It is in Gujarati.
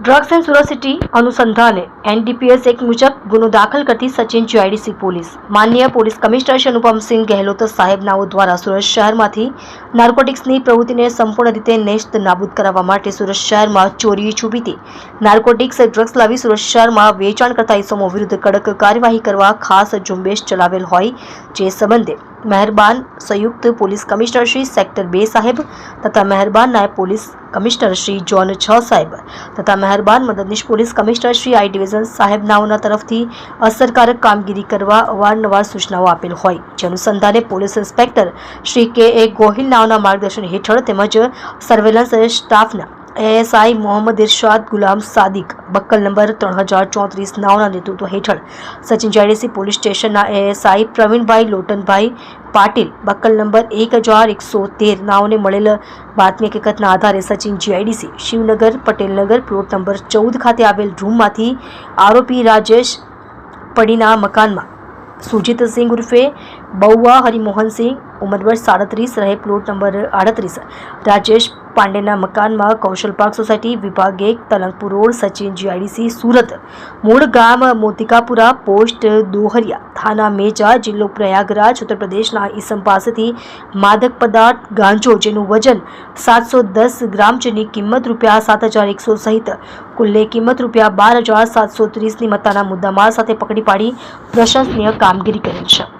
ડ્રગ્સ એન્ડ સુરત સિટી અનુસંધાને એનડીપીએસ એક મુજબ ગુનો દાખલ કરતી સચિન જીઆઈડીસી પોલીસ માન્ય પોલીસ કમિશનર શ્રી અનુપમસિંહ ગહેલોત સાહેબનાઓ દ્વારા સુરત શહેરમાંથી નાર્કોટિક્સની પ્રવૃત્તિને સંપૂર્ણ રીતે નેસ્ત નાબૂદ કરાવવા માટે સુરત શહેરમાં ચોરી છુપીથી નાર્કોટિક્સ ડ્રગ્સ લાવી સુરત શહેરમાં વેચાણ કરતા ઇસમો વિરુદ્ધ કડક કાર્યવાહી કરવા ખાસ ઝુંબેશ ચલાવેલ હોય જે સંબંધે મહેરબાન સંયુક્ત પોલીસ કમિશનર શ્રી સેક્ટર બે સાહેબ તથા મહેરબાન નાયબ પોલીસ કમિશનર શ્રી જોન છ સાહેબ તથા મહેરબાન મદદનીશ police commissioner Shri I division સાહેબનાઓના તરફથી અસરકારક કામગીરી કરવા અવારનવાર સૂચનાઓ આપેલ હોય. જે અનુસંધાને પોલીસ ઇન્સ્પેક્ટર શ્રી કે એ ગોહિલ નાઓના માર્ગદર્શન હેઠળ તેમજ સર્વેલન્સ સ્ટાફના એએસઆઈ મોહમ્મદ ઇરશાદ ગુલામ સાદિક બક્કલ નંબર ત્રણ હજાર ચોત્રીસ નાઓના નેતૃત્વ હેઠળ સચિન જાડેસી પોલીસ સ્ટેશનના એએસઆઈ પ્રવીણભાઈ લોટનભાઈ પાટીલ, બક્કલ નંબર એક હજાર એકસો તેર, નાઓને મળેલ બાતમી હકીકતના આધારે Sachin GIDC, Shivnagar, Patelnagar, plot number ચૌદ ખાતે આવેલ રૂમમાંથી આરોપી રાજેશ પડીના મકાનમાં. સુજીતસિંહ ઉર્ફે બહુઆ હરિમોહનસિંહ ઉંમર વર્ષ સાડત્રીસ રહે, પ્લોટ નંબર આડત્રીસ. રાજેશ પાંડેના મકાનમાં કૌશલ પાર્ક સોસાયટી વિભાગ તલંગપુર રોડ, સચિન જીઆઈડીસી, સુરત, મૂળ ગામ મોતિકાપુરા, પોસ્ટ દોહરિયા, થાના મેજા જિલ્લો પ્રયાગરાજ ઉત્તર પ્રદેશના ઈસમ પાસેથી માદક પદાર્થ, ગાંજો જેનું વજન સાતસો દસ ગ્રામ જેની કિંમત રૂપિયા સાત હજાર એકસો સહિત કુલ્લે કિંમત રૂપિયા બાર હજાર સાતસો ત્રીસની મત્તાના મુદ્દામાલ સાથે પકડી પાડી પ્રશંસનીય કામગીરી કરી છે.